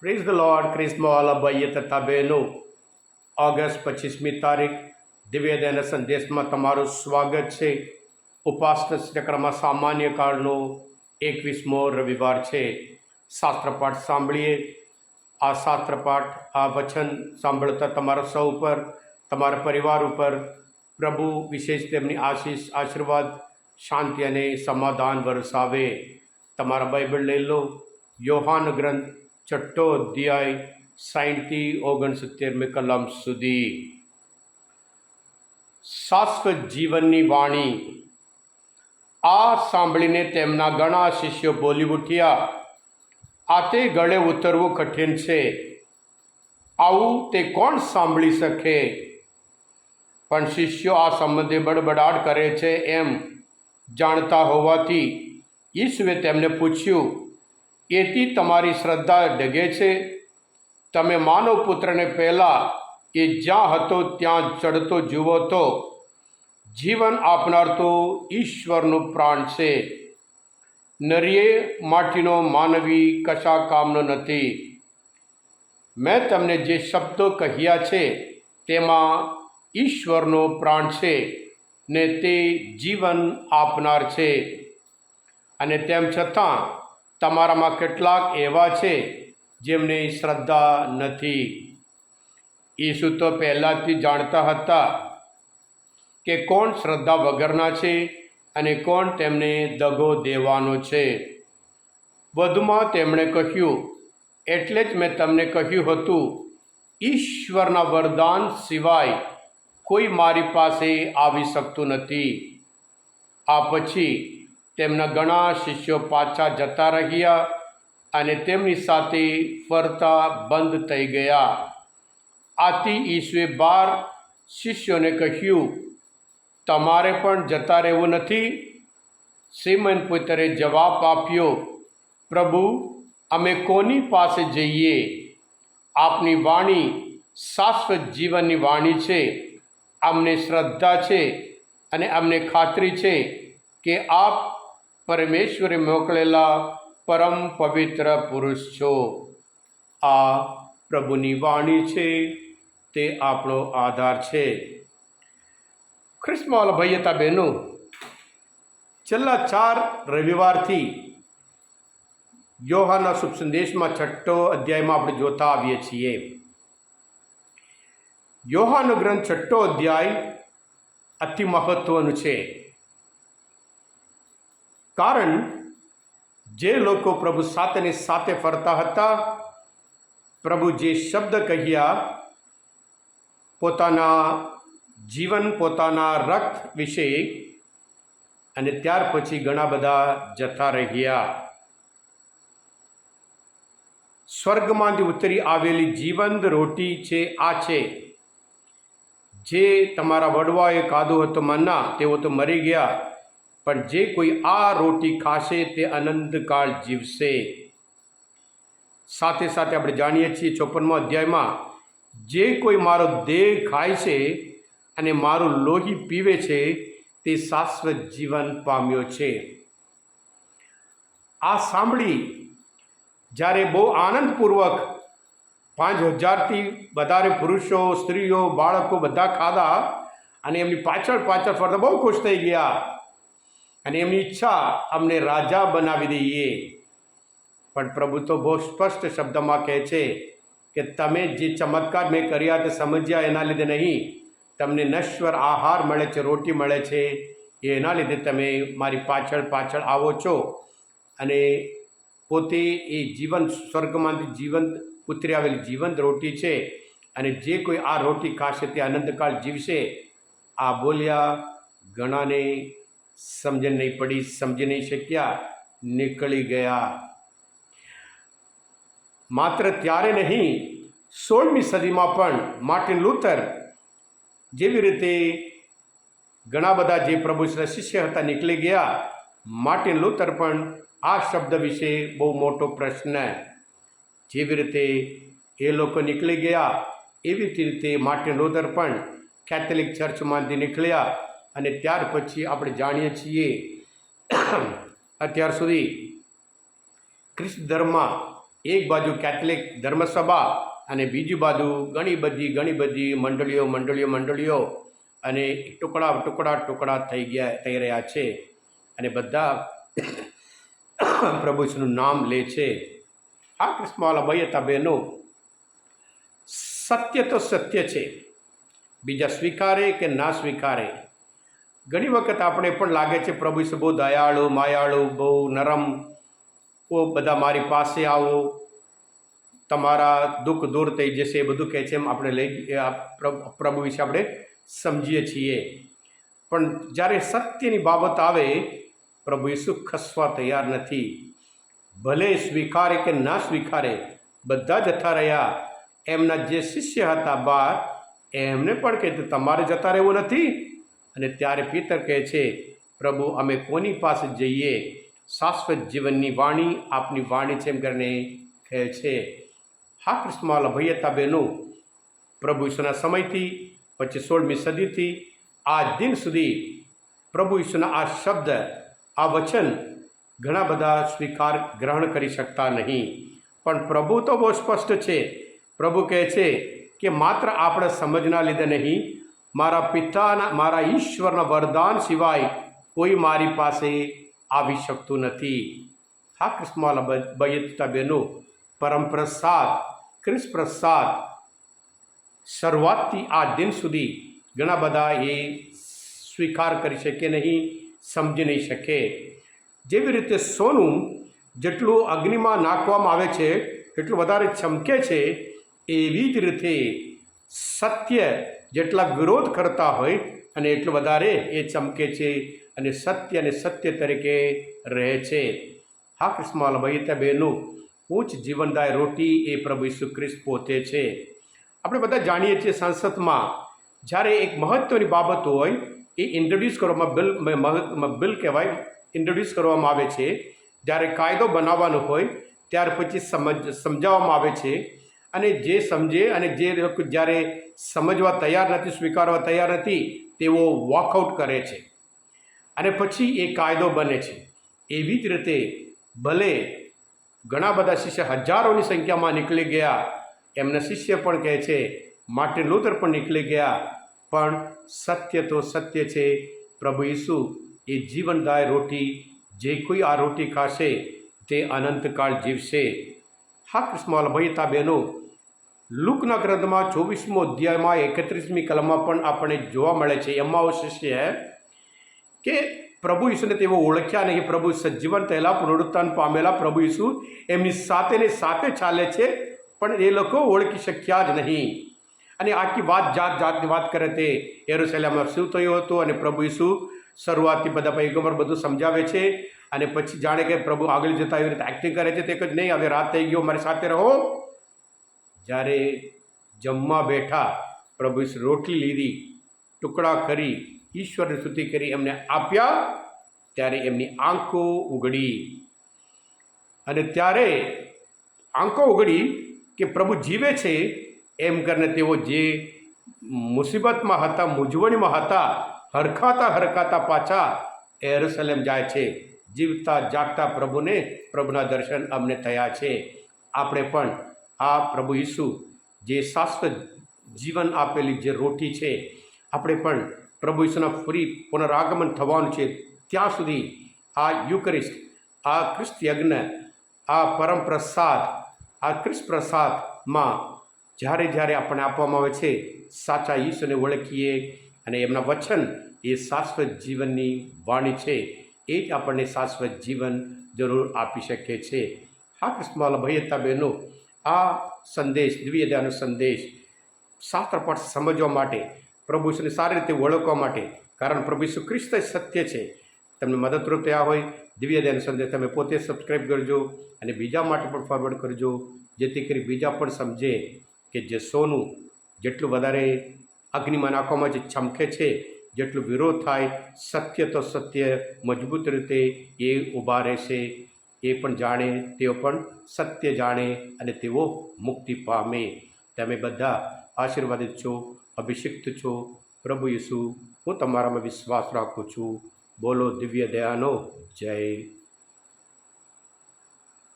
Praise the lord ક્રિસ્મવાલા ભાઈએ તથા બહેનો ઓગસ્ટ પચીસમી તારીખ દિવ્યદયના સંદેશમાં તમારું સ્વાગત છે. ઉપાસના ચક્રમાં સામાન્ય કાળનો એકવીસમો રવિવાર છે. શાસ્ત્રપાઠ સાંભળીએ. આ શાસ્ત્રપાઠ આ વચન સાંભળતા તમારા સૌ ઉપર, તમારા પરિવાર ઉપર પ્રભુ વિશેષ તેમની આશીષ, આશીર્વાદ, શાંતિ અને સમાધાન વરસાવે. તમારા બાઇબલ લઈ લો. યોહાન ગ્રંથ છઠ્ઠો અધ્યાય સાહીઠથી ઓગણસિત્તેરમી કલમ સુધી શાશ્વત જીવનની વાણી આ સાંભળીને તેમના ઘણા શિષ્યો બોલી ઉઠ્યા આ તે ગળે ઉતરવું કઠિન છે આવું તે કોણ સાંભળી શકે પણ શિષ્યો આ સંબંધે બડબડાટ કરે છે એમ જાણતા હોવાથી ઈસુએ તેમને પૂછ્યું એથી તમારી શ્રદ્ધા ડગે છે. તમે માનવ પુત્રને પહેલાં એ જ્યાં હતો ત્યાં ચડતો જુઓ તો જીવન આપનાર તો ઈશ્વરનું પ્રાણ છે. નરિયે માટીનો માનવી કશા કામનો નથી. મેં તમને જે શબ્દો કહ્યા છે તેમાં ઈશ્વરનો પ્રાણ છે ને તે જીવન આપનાર છે. અને તેમ છતાં તમારામાં કેટલાક એવા છે જેમને શ્રદ્ધા નથી. ઈસુ તો પહેલાંથી જાણતા હતા કે કોણ શ્રદ્ધા વગરના છે અને કોણ તેમને દગો દેવાનો છે. વધુમાં તેમણે કહ્યું, એટલે જ મેં તમને કહ્યું હતું, ઈશ્વરના વરદાન સિવાય કોઈ મારી પાસે આવી શકતું નથી. આ પછી તેમના ઘણા શિષ્યો પાછા જતા રહ્યા અને તેમની સાથે ફરતા બંધ થઈ ગયા. આથી ઈસુએ બાર શિષ્યોને કહ્યું, તમારે પણ જતા રહેવું નથી? સિમન પુત્રે જવાબ આપ્યો, પ્રભુ, અમે કોની પાસે જઈએ? આપની વાણી શાશ્વત જીવનની વાણી છે. અમને શ્રદ્ધા છે અને અમને ખાતરી છે કે આપ પરમેશ્વરે મોકલેલા પરમ પવિત્ર પુરુષ છો. આ પ્રભુની વાણી છે, તે આપણો આધાર છે. ખ્રિસ્મોલ ભૈયતા બહેનો છેલ્લા ચાર રવિવારથી યોહાના શુભ સંદેશમાં છઠ્ઠો અધ્યાયમાં આપણે જોતા આવીએ છીએ. યોહાનો ગ્રંથ છઠ્ઠો અધ્યાય અતિ મહત્વનું છે. કારણ જે લોકો પ્રભુ સાથેની સાથે ફરતા હતા, પ્રભુ જે શબ્દ કહ્યા, પોતાના જીવન, પોતાના રક્ત વિશે અને ત્યાર પછી ઘણા બધા જતા રહ્યા. સ્વર્ગમાંથી ઉતરી આવેલી જીવંત રોટી છે, આ છે. જે તમારા વડવાએ કાદો હતો મન્ના તેઓ તો મરી ગયા. પણ જે કોઈ આ રોટી ખાશે તે અનંતકાળ જીવશે. સાથે સાથે આપણે જાણીએ છીએ ચોપનમો અધ્યાયમાં, જે કોઈ મારો દેહ ખાય છે અને મારું લોહી પીવે છે, તે શાશ્વત જીવન પામ્યો છે. આ સાંભળી જ્યારે બહુ આનંદપૂર્વક પાંચ હજારથી વધારે પુરુષો, સ્ત્રીઓ, બાળકો બધા ખાધા અને એમની પાછળ પાછળ ફરતા બહુ ખુશ થઈ ગયા. અને એમની ઈચ્છા અમને રાજા બનાવી દઈએ. પણ પ્રભુ તો બહુ સ્પષ્ટ શબ્દમાં કહે છે કે તમે જે ચમત્કાર મેં કર્યા તે સમજ્યા એના લીધે નહીં. તમને નશ્વર આહાર મળે છે, રોટી મળે છે, એના લીધે તમે મારી પાછળ પાછળ આવો છો. અને પોતે એ જીવન સ્વર્ગમાંથી જીવંત ઉતરી આવેલી જીવંત રોટી છે અને જે કોઈ આ રોટી ખાશે તે અનંતકાળ જીવશે. આ બોલ્યા ઘણાને સમજણ નહીં પડી સમજી નહીં શક્યા નીકળી ગયા માત્ર ત્યારે નહીં સોળમી સદીમાં પણ માર્ટિન લૂથર જેવી રીતે ઘણા બધા જે પ્રભુ શિષ્ય હતા નીકળી ગયા માર્ટિન લૂથર પણ આ શબ્દ વિશે બહુ મોટો પ્રશ્ન જેવી રીતે એ લોકો નીકળી ગયા એવી જ રીતે માર્ટિન લૂથર પણ કેથોલિક ચર્ચમાંથી નીકળ્યા અને ત્યાર પછી આપણે જાણીએ છીએ અત્યાર સુધી ખ્રિસ્ત ધર્મમાં એક બાજુ કેથલિક ધર્મસભા અને બીજી બાજુ ઘણી બધી ઘણી બધી મંડળીઓ મંડળીઓ મંડળીઓ અને ટુકડા ટુકડા ટુકડા થઈ ગયા, થઈ રહ્યા છે અને બધા પ્રભુ નામ લે છે. આ કૃષ્ણવાલા ભાઈ હતા બહેનો, સત્ય તો સત્ય છે. બીજા સ્વીકારે કે ના સ્વીકારે? ઘણી વખત આપણે પણ લાગે છે, પ્રભુ ઈસુ, બહુ દયાળુ, માયાળુ, બહુ નરમ. ઓ બધા મારી પાસે આવો. તમારા દુઃખ દૂર થઈ જશે. એ બધું કહે છે એમ આપણે લઈ પ્રભુ વિશે આપણે સમજીએ છીએ. પણ જ્યારે સત્યની બાબત આવે, પ્રભુ ઈસુ ખસવા તૈયાર નથી. ભલે સ્વીકારે કે ના સ્વીકારે, બધા જતા રહ્યા. એમના જે શિષ્ય હતા બાર, એમને પણ કહેતું તમારે જતા રહેવું નથી. અને ત્યારે પિતર કહે છે, પ્રભુ, અમે કોની પાસે જઈએ? શાશ્વત જીવનની વાણી આપની વાણી છે, એમ કરીને કહે છે. હા કૃષ્ણમાલ ભૈયતા બહેનો પ્રભુ ઈશ્વરના સમયથી, પછી સોળમી સદીથી, આ દિન સુધી પ્રભુ ઈશ્વરના આ શબ્દ, આ વચન ઘણા બધા સ્વીકાર ગ્રહણ કરી શકતા નહીં. પણ પ્રભુ તો બહુ સ્પષ્ટ છે. પ્રભુ કહે છે કે માત્ર આપણે સમજના લીધે નહીં મારા પિતાના, મારા ઈશ્વરના વરદાન સિવાય કોઈ મારી પાસે આવી શકતું નથી. હા કૃષ્ણવાલા બયતા બહેનો પરમ પ્રસાદ કૃષ્ણ પ્રસાદ શરૂઆતથી આ દિન સુધી ઘણા બધા એ સ્વીકાર કરી શકે નહીં, સમજી નહીં શકે. જેવી રીતે સોનું જેટલું અગ્નિમાં નાખવામાં આવે છે, એટલું વધારે ચમકે છે, એવી જ રીતે સત્ય જેટલા વિરોધ કરતા હોય અને એટલું વધારે એ ચમકે છે અને સત્ય અને સત્ય તરીકે રહે છે. હા કૃષ્ણવાલા ભાઈ ત્યાં બહેનું, ઉચ્ચ જીવનદાય રોટી એ પ્રભુ ઈસુ ખ્રિસ્ત પોતે છે. આપણે બધા જાણીએ છીએ સંસદમાં, જ્યારે એક મહત્ત્વની બાબત હોય, એ ઇન્ટ્રોડ્યુસ કરવામાં બિલ બિલ કહેવાય ઇન્ટ્રોડ્યુસ કરવામાં આવે છે. જ્યારે કાયદો બનાવવાનો હોય, ત્યાર પછી સમજ, સમજાવવામાં આવે છે. અને જે સમજે અને જે જ્યારે સમજવા તૈયાર નથી, સ્વીકારવા તૈયાર નથી, તેઓ વોકઆઉટ કરે છે. અને પછી એ કાયદો બને છે. એવી જ રીતે ભલે ઘણા બધા શિષ્ય હજારોની સંખ્યામાં નીકળી ગયા, એમના શિષ્ય પણ કહે છે, માર્ટિન લૂથર પણ નીકળી ગયા, પણ સત્ય તો સત્ય છે. પ્રભુ ઈસુ એ જીવનદાય રોટી, જે કોઈ આ રોટી ખાશે, તે અનંતકાળ જીવશે. હા, કૃષ્ણ ભાઈ બહેનો લુકના ગ્રંથમાં ચોવીસમો અધ્યાયમાં એકત્રીસમી કલમમાં પણ આપણને જોવા મળે છે. એમાં શિષ્ય કે પ્રભુ ઈસુને તેઓ ઓળખ્યા નહીં. પ્રભુ સજીવન થયેલા, પુનરુત્થાન પામેલા. પ્રભુ ઈસુ એમની સાથે ને સાથે ચાલે છે, પણ એ લોકો ઓળખી શક્યા જ નહીં. અને આખી વાત જાત જાતની વાત કરે તે એરોસેલામાં શું થયું હતું અને પ્રભુ ઈસુ શરૂઆતથી બધા પૈગંબર બધું સમજાવે છે અને પછી જાણે કે પ્રભુ આગળ જતા એવી રીતે એક્ટિંગ કરે છે. તે જ નહીં. હવે રાત થઈ ગયો મારી સાથે રહો. જ્યારે જમવા બેઠા પ્રભુ રોટલી લીધી, ટુકડા કરી, ઈશ્વરની સ્તુતિ કરી, એમને આપ્યા, ત્યારે એમની આંખો ઉઘડી અને ત્યારે આંખો ઉઘડી કે પ્રભુ જીવે છે એમ કરીને તેઓ જે મુસીબતમાં હતા, મૂંઝવણીમાં હતા, હરખાતા હરખાતા પાછા એરુસલેમ જાય છે. જીવતા જાગતા પ્રભુને પ્રભુના દર્શન અમને થયા છે. આપણે પણ આ પ્રભુ ઈસુ જે શાશ્વત જીવન આપેલી જે રોટી છે, આપણે પણ પ્રભુ ઈસુના ફરી પુનરાગમન થવાનું છે, ત્યાં સુધી આ યુકરિસ્ટ, આ ખ્રિસ્ત યજ્ઞ આ પરમ પ્રસાદ આ ખ્રિસ્ત પ્રસાદમાં જ્યારે જ્યારે આપણને આપવામાં આવે છે, સાચા ઈસુને ઓળખીએ અને એમના વચન એ શાશ્વત જીવનની વાણી છે, એ જ આપણને શાશ્વત જીવન જરૂર આપી શકે છે. હા કૃષ્ણવાલા ભાઈ હતા બહેનો આ સંદેશ દિવ્યદાનો સંદેશ શાસ્ત્રપાઠ સમજવા માટે, પ્રભુ ઈશ્વરને સારી રીતે ઓળખવા માટે, કારણ પ્રભુ ઈસુ ખ્રિસ્ત સત્ય છે. તમને મદદરૂપ થયા હોય દિવ્યદાન સંદેશ તમે પોતે સબસ્ક્રાઈબ કરજો અને બીજા માટે પણ ફોરવર્ડ કરજો, જેથી કરી બીજા પણ સમજે કે જે સોનું જેટલું વધારે અગ્નિમાં નાખવામાં જે ચમકે છે, જેટલું વિરોધ થાય, સત્ય તો સત્ય, મજબૂત રીતે એ ઊભા રહેશે. એ પણ જાણે, તેઓ પણ સત્ય જાણે અને તેઓ મુક્તિ પામે. તમે બધા આશીર્વાદિત છો, અભિષિક્ત છો. પ્રભુ યસુ હું તમારામાં વિશ્વાસ રાખું છું. બોલો દિવ્ય દયાનો જય.